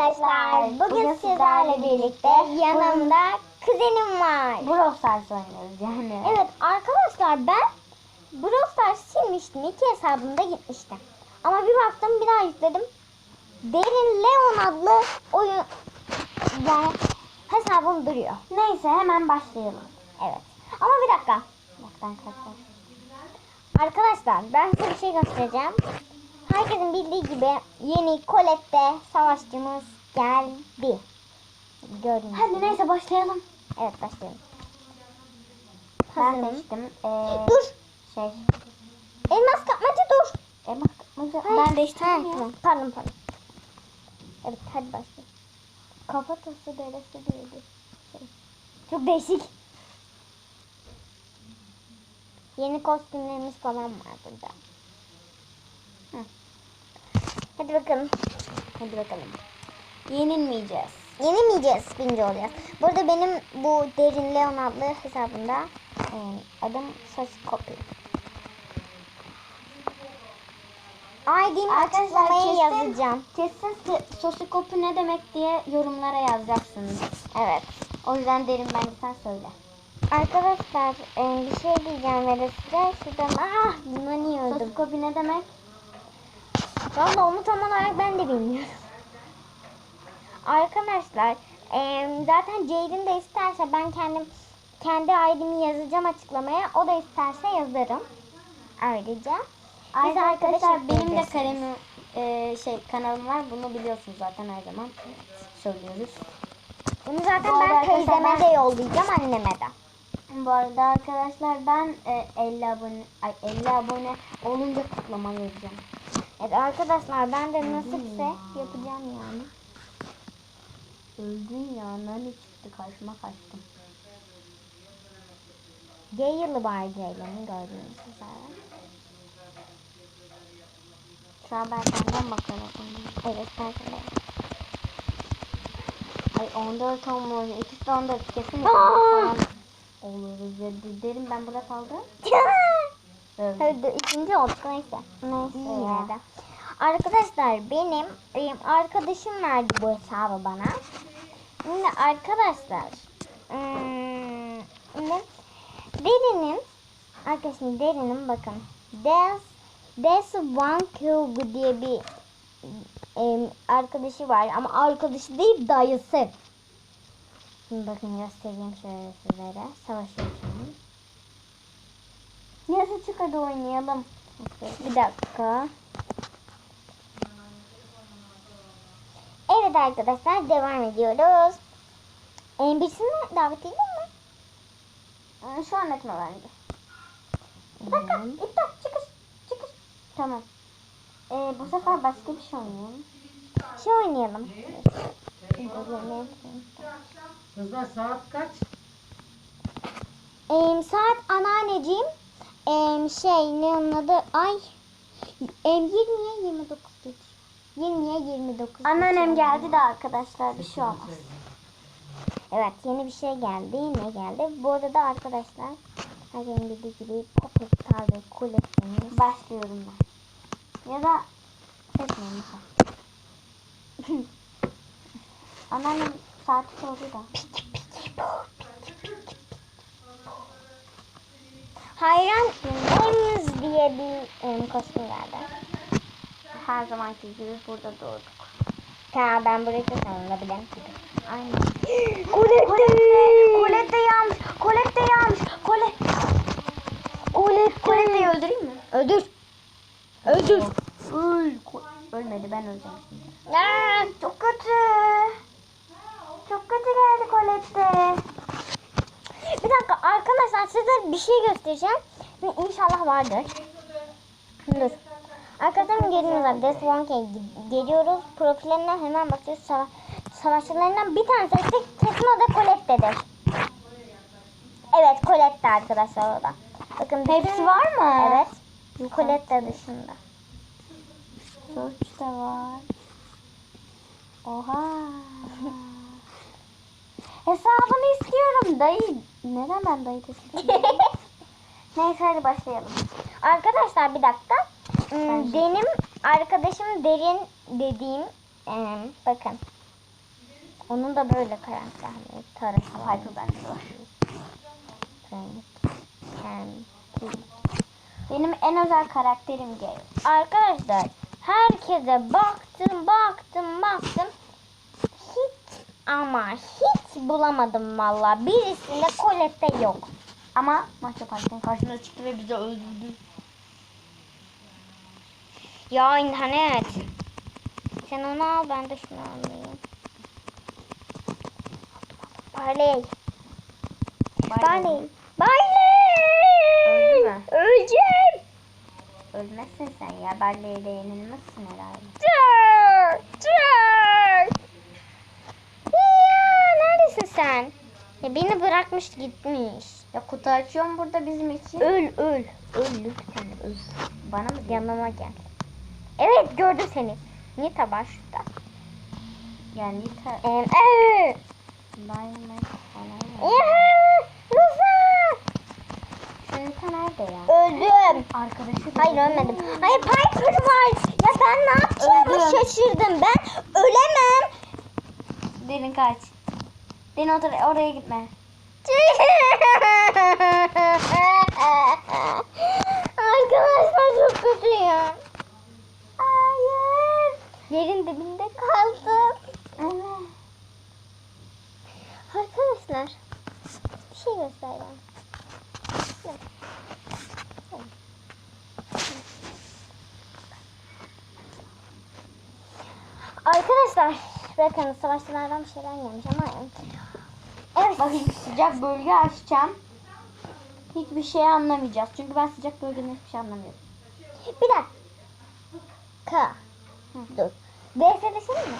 arkadaşlar. Bugün sizlerle birlikte yanımda kuzenim var. Brawl Stars oynuyoruz yani. Evet arkadaşlar ben Brawl Stars silmiştim. İki hesabımda gitmişti. Ama bir baktım bir daha yükledim. Derin Leon adlı oyun yani hesabım duruyor. Neyse hemen başlayalım. Evet. Ama bir dakika. Arkadaşlar ben size bir şey göstereceğim. Herkesin bildiği gibi yeni Colette'de savaşçımız geldi. Gördüğünüz Hadi gibi. neyse başlayalım. Evet başlayalım. Ben Hazırım. seçtim. Ee, Dur. Şey. Elmas kapmacı dur. E bak. Hayır. Ben değiştirdim Ha, tamam. Pardon pardon. Evet hadi başlayalım. Kafatası deresi değildi. Şey. Çok değişik. Yeni kostümlerimiz falan var burada. Hadi bakalım. Hadi bakalım. Yenilmeyeceğiz. Yenemeyeceğiz birinci olacağız. Burada benim bu Derin Leon adlı hesabımda e, adım Soskopi. ID'mi Arkadaşlar açıklamaya kesin- yazacağım. Kesin si- sosikopi ne demek diye yorumlara yazacaksınız. Evet. O yüzden derin bence sen söyle. Arkadaşlar e, bir şey diyeceğim ve size şuradan ah inanıyordum. Sosikopi ne demek? Valla onu tam olarak ben de bilmiyorum. Arkadaşlar e, zaten Jaden de isterse ben kendim kendi ID'mi yazacağım açıklamaya. O da isterse yazarım. Ayrıca. Biz Arkadaşlar arkadaş benim de kalemi e, şey kanalım var. Bunu biliyorsunuz zaten her zaman söylüyoruz. Bunu zaten Bu ben teyzeme ben- de yollayacağım anneme de. Bu arada arkadaşlar ben e, 50 abone ay 50 abone olunca kutlama vereceğim. Evet arkadaşlar ben de nasipse yapacağım yani. Öldün ya nani çıktı karşıma kaçtım. Gale'ı var Gale'ın gördüğünüz üzere. Şu an ben senden bakıyorum. Evet farkındayım. Ay 14 olmuş. İkisi de 14 kesin. Aa! falan Olur. ya Derim ben burada kaldım. Öldüm. Hadi ikinci olduk neyse. Neyse yine de. Arkadaşlar benim, benim arkadaşım verdi bu hesabı bana. Şimdi arkadaşlar hmm, şimdi Derin'in arkadaşım Derin'in bakın Des Des One Cube diye bir em, arkadaşı var ama arkadaşı değil dayısı. Şimdi bakın göstereyim şöyle sizlere. Savaşıyor şu an. Neyse çık hadi oynayalım. Bir dakika. Evet arkadaşlar devam ediyoruz. Ee, birisini davet edeyim mi? Ee, Şu an etme bence. Bir dakika. İptal. Çıkış. Çıkış. Tamam. Ee, bu sefer başka bir şey oynayalım. Şey oynayalım. Kızlar saat kaç? Ee, saat anneanneciğim. Ee, şey ne onun adı? Ay. Ee, 20'ye 29 geç. 20'ye 29 Anneannem geldi de arkadaşlar bir şey olmaz. Evet yeni bir şey geldi. Ne geldi? Bu arada arkadaşlar herkesin bildiği gibi Poppet tarzı koleksiyonumuz Başlıyorum ben. Ya da sen. Anneannem saati sordu da. Hayran Ems diye bir em, kostüm geldi. Her zamanki gibi burada doğduk. Ha ben burayı da bilen. Aynen. Kolette. Colette yanmış. Colette yanmış. Colette. Kolette. Colette'yi öldüreyim mi? Öldür. Öldür. Öl. Ölmedi ben öleceğim. Aa, Çok kötü. Çok kötü geldi Colette. Bir dakika arkadaşlar size bir şey göstereceğim. İnşallah vardır. Dur. Arkadaşlarım geliyorlar. Death One'ye geliyoruz. Profillerinden hemen bakıyoruz. Sava savaşçılarından bir tanesi eksik. Kesin o da Colette'dir. Evet Colette arkadaşlar o da. Bakın Hepsi var mı? Evet. Colette dışında. Search de var. Oha. Hesabını istiyorum dayı. Neden ben dayı teşekkür Neyse hadi başlayalım. Arkadaşlar bir dakika. Hmm, Bence. Benim arkadaşım Derin dediğim em, bakın Onun da böyle karakterli tarafı var. De var. Benim en özel karakterim Gale. Arkadaşlar herkese baktım baktım baktım. Hiç ama hiç bulamadım valla. Birisinde Colette yok. Ama maç yaparken karşımıza çıktı ve bizi öldürdü. Ya internet. Sen onu al ben de şunu alayım. Barley. Barley. Barley. Öleceğim. Ölmezsin sen ya. Berleyle yenilmezsin herhalde. Dur. Dur. Ya neredesin sen? Ya beni bırakmış gitmiş. Ya kutu açıyorum burada bizim için. Öl öl. Öl lütfen öl. Bana mı? Yanıma gel. Evet gördüm seni. Nita var şurada. Yani ta... Ee, ee. Nita nerede ya? Öldüm. Arkadaşı da Hayır ölmedim. Hayır Piper var. Ya ben ne yapacağımı şaşırdım. Ben ölemem. Derin kaç. Derin otur oraya gitme. Arkadaşlar çok kötüyüm. Hayır. Yerin dibinde kaldım. Evet. Arkadaşlar bir şey göstereceğim. Arkadaşlar bakın savaşçılardan bir şeyler gelmiş ama evet Bak sıcak bölge açacağım. Hiçbir şey anlamayacağız. Çünkü ben sıcak bölgeden hiçbir şey anlamıyorum. bir dakika dur VS'leşelim mi?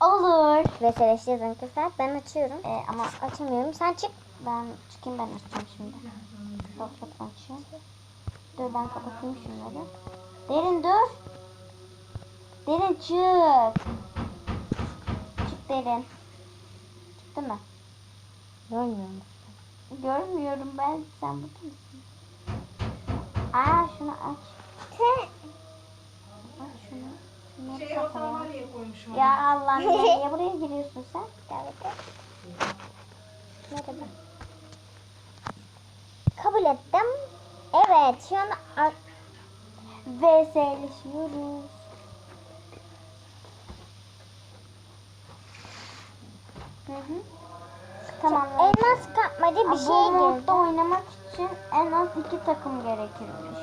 Olur. VS'leşeceğiz arkadaşlar ben açıyorum Ee, ama açamıyorum sen çık ben çıkayım ben açacağım şimdi. Çok çok açayım. Dur ben kapatayım şunları. Derin dur. Derin çık. Derin. Çıktı mı? görmüyorum Görmüyorum ben. Sen burada mısın? Aa şunu aç. Aç şunu. Şunları Şey diye koymuşum. Ya Allah'ım ya niye buraya giriyorsun sen? Gel bakalım. Merhaba. Kabul ettim. Evet şu an VS'leşiyoruz. Hı hı. Tamam. elmas kapmaca bir şey girdi. modda oynamak için en az iki takım gerekirmiş.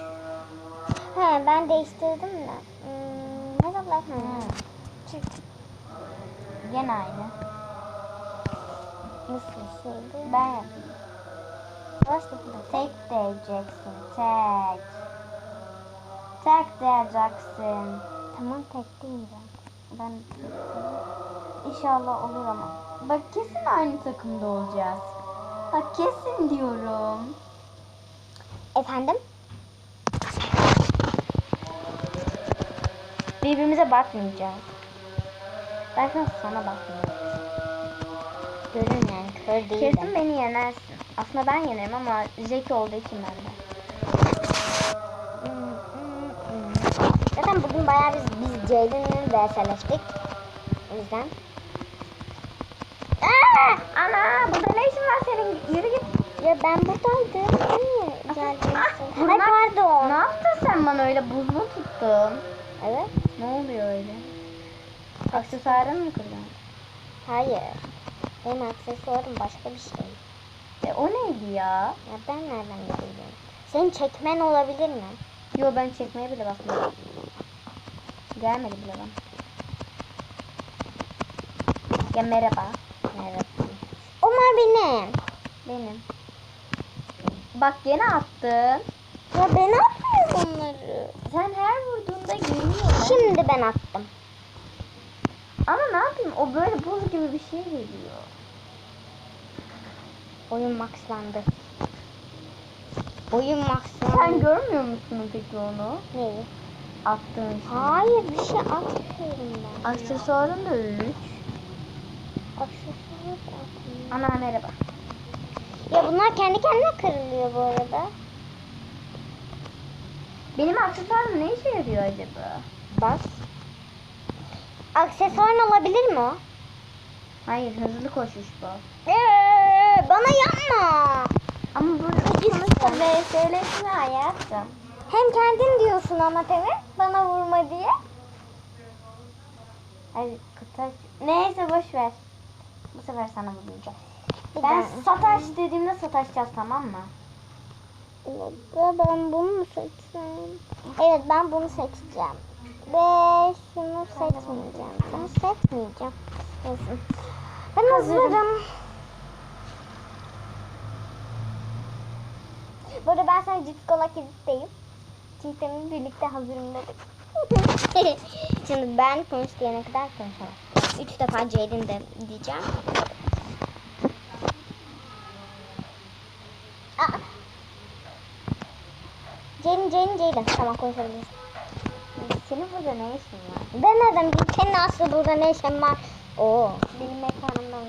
He ben değiştirdim de. Hmm, merhaba. Hı. Hı. Çık. Gene aynı. Nasıl şeydi? Ben yapayım. Tek diyeceksin. Tek. Tek diyeceksin. Tamam tek değil ben. Ben İnşallah olur ama. Bak kesin aynı takımda olacağız. Bak kesin diyorum. Efendim? Birbirimize bakmayacağız. Ben sana bakmıyorum. Görün yani kör değilim. Kesin beni yenersin. Aslında ben yenerim ama Zeki olduğu için ben de. Zaten bugün bayağı biz, biz Ceylin'le VS'leştik. O yüzden. Ana burada ne işin var senin? Yürü git. Ya ben buradaydım. Niye geldin? Ah, Ay bunlar- pardon. Ne yaptın sen bana öyle buz mu tuttun? Evet. Ne oluyor öyle? Aksesuarını mı kırdın? Hayır. Benim aksesuarım başka bir şey. E, o neydi ya? Ya ben nereden bileyim? Senin çekmen olabilir mi? Yo ben çekmeye bile bakmadım. Gelmedi bile bana. Ya. Merhaba. Onlar benim. Benim. Bak gene attın. Ya ben atmıyorum onları. Sen her vurduğunda geliyor. Şimdi ben attım. Ama ne yapayım? O böyle buz gibi bir şey geliyor. Oyun maxlandı. Oyun maxlandı. Sen görmüyor musun peki onu? Neyi? Attığın şey. Hayır bir şey atmıyorum ben. Aksesuarın da 3. Aksesuar. Ana merhaba. Ya bunlar kendi kendine kırılıyor bu arada. Benim aksesuarım ne işe yarıyor acaba? Bas. Aksesuarın olabilir mi o? Hayır hızlı koşuş bu. Ee, bana yapma. Ama burada sonuçta VS'lesin hayatım. Hem kendin diyorsun ama tabii bana vurma diye. Ay kıtaç. Neyse boş ver. Bu sefer sana vurmayacağım. Bir Ben daha. sataş dediğimde sataşacağız tamam mı? Ben bunu mu seçsem? Evet ben bunu seçeceğim. Ve şunu seçmeyeceğim. Bunu seçmeyeceğim. Neyse. Ben hazırım. Burada ben sana cips kola kilitleyim. Çiğdem'le birlikte hazırım dedik. Şimdi ben konuş diyene kadar konuşalım. Üç defa Ceylin de diyeceğim. Aa. Ceylin, Ceylin. Tamam konuşabiliriz. Senin burada ne işin var? Ben nereden bileyim? Senin aslı burada ne işin var? Oo. Benim mekanımdan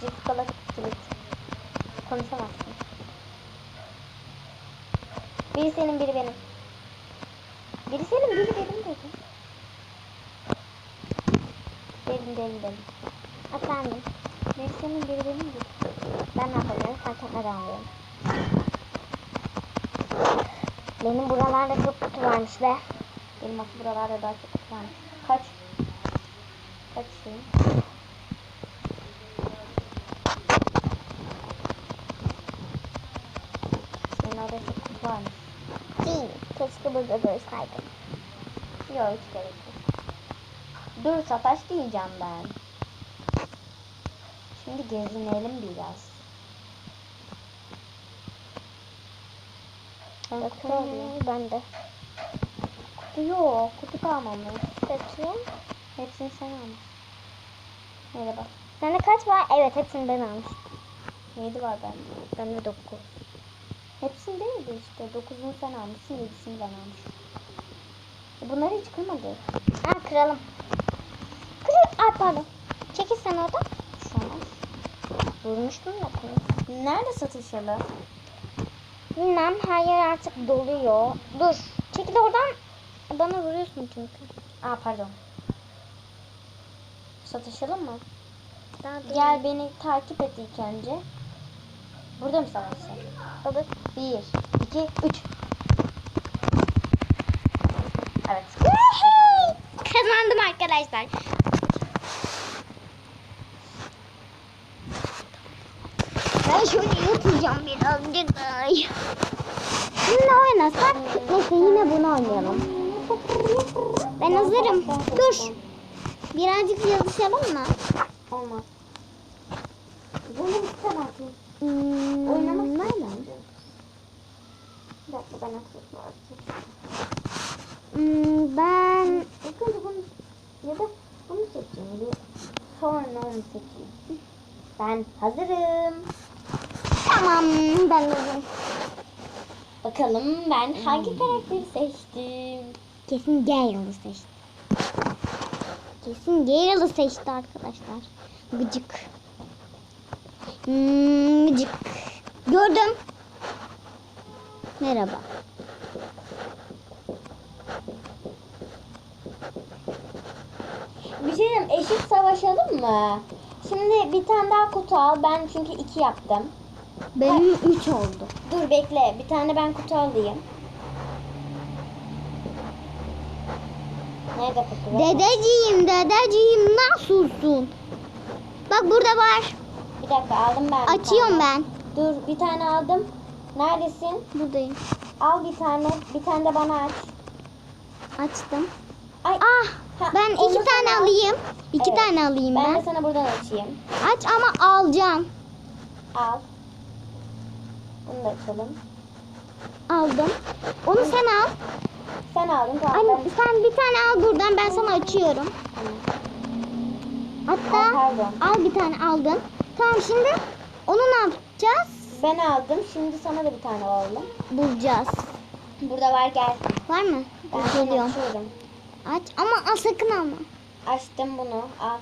cips kola kilit. Konuşamazsın. Biri senin, biri benim. Biri senin, biri benim dedim. Derin derin derin. Efendim. Senin biri benim de. Ben ne? Fark etmeden alıyorum. Benim buralarda çok kutu varmış be. Benim bak buralarda daha çok kutu varmış. Kaç? Kaç şey? Senin orada çok kutu varmış. Değil. Keşke burada dursaydım. Yok hiç gerek yok. Dur sataş diyeceğim ben. Şimdi gezinelim biraz. Ben kutu alayım. Bakın ben de. Kutu yok. Kutu kalmamış. Bakayım. Hepsini sen almış. Merhaba. Sende kaç var? Evet hepsini ben almıştım. 7 var bende. Bende 9. Hepsini değildi işte. 9'unu sen almışsın. 7'sini ben almışım. E bunları hiç kırmadık. Ha kıralım. Ay pardon. Çekil sen oradan. Şu an. Vurmuştum bunu. Nerede satışalı? Bilmem her yer artık doluyor. Dur. Çekil oradan. Bana vuruyorsun çünkü. Aa pardon. Satışalım mı? Daha değil. Gel beni takip et ilk önce. Burada mı savaşacağız? Olur. 1, 2, 3. Evet. Kazandım arkadaşlar. Ben şöyle yatacağım birazcık. Ay. Şimdi oynasak. Neyse yine bunu oynayalım. Ben hazırım. Dur. Birazcık yazışalım mı? Olmaz. Bunu istemem. Hmm, Oynamak istiyorum. Bir dakika ben aksesuar Hmm, ben İlk önce bunu ya da bunu seçeyim. Sonra onu seçeyim. Ben hazırım. Tamam ben hazırım. Bakalım ben hangi karakteri seçtim? Kesin Gale'ı seçti. Kesin Gale'ı seçti arkadaşlar. Gıcık. Hmm, gıcık. Gördüm. Merhaba. Bir şey diyeyim eşit savaşalım mı? Şimdi bir tane daha kutu al. Ben çünkü iki yaptım. Benim 3 oldu. Dur bekle. Bir tane ben kutu alayım. Nerede kutu? Dedeciğim, dedeciğim nasılsın? Bak burada var. Bir dakika aldım ben. Açıyorum ben. Dur bir tane aldım. Neredesin? Buradayım. Al bir tane. Bir tane de bana aç. Açtım. Ay. Ah, Ha, ben iki tane al. alayım. İki Evet. tane alayım Ben ben. de sana buradan açayım. Aç ama alacağım. Al. Bunu da açalım. Aldım. Onu sen al. Sen aldın tamam. Anne ben... sen bir tane al buradan ben sana açıyorum. Hatta pardon. al bir tane aldın. Tamam şimdi onu ne yapacağız? Ben aldım. Şimdi sana da bir tane alalım. Bulacağız. Burada var gel. Var mı? Ben geliyorum. açıyorum. Aç ama al sakın alma. Açtım bunu. Al.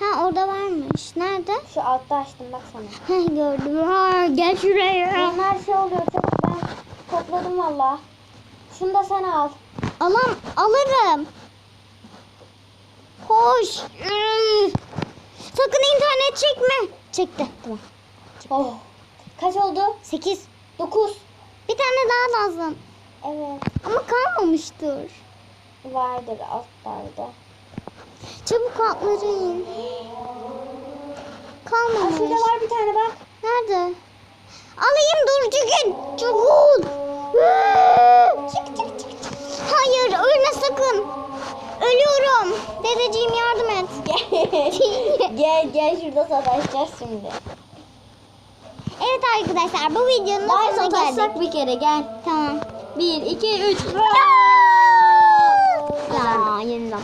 Ha orada varmış. Nerede? Şu altta açtım bak sana. Heh gördüm. Ha, gel şuraya. Bunlar şey oluyor çabuk ben topladım valla. Şunu da sen al. Alam alırım. Üf. Sakın çekti. Tamam. Oh. Kaç oldu? 8. 9. Bir tane daha lazım. Evet. Ama kalmamıştır. Vardır altlarda. Çabuk atları in. Aa, Kalmamış. şurada var bir tane bak. Nerede? Alayım dur çıkın. Çabuk. çık çık çık çık. Hayır ölme sakın. Ölüyorum. Dedeciğim yardım et. gel gel şurada savaşacağız şimdi. evet arkadaşlar bu videonun Daha sonuna geldik. savaşsak bir kere gel. Tamam. 1 2 3. Ya yeniden.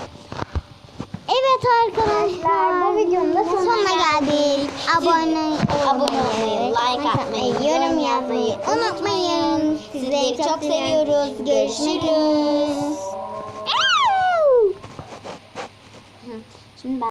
Evet arkadaşlar bu videonun da sonuna geldik. Abone Abone olmayı, like atmayı, yorum yazmayı unutmayın. Sizleri çok seviyoruz. Görüşürüz. Şimdi ben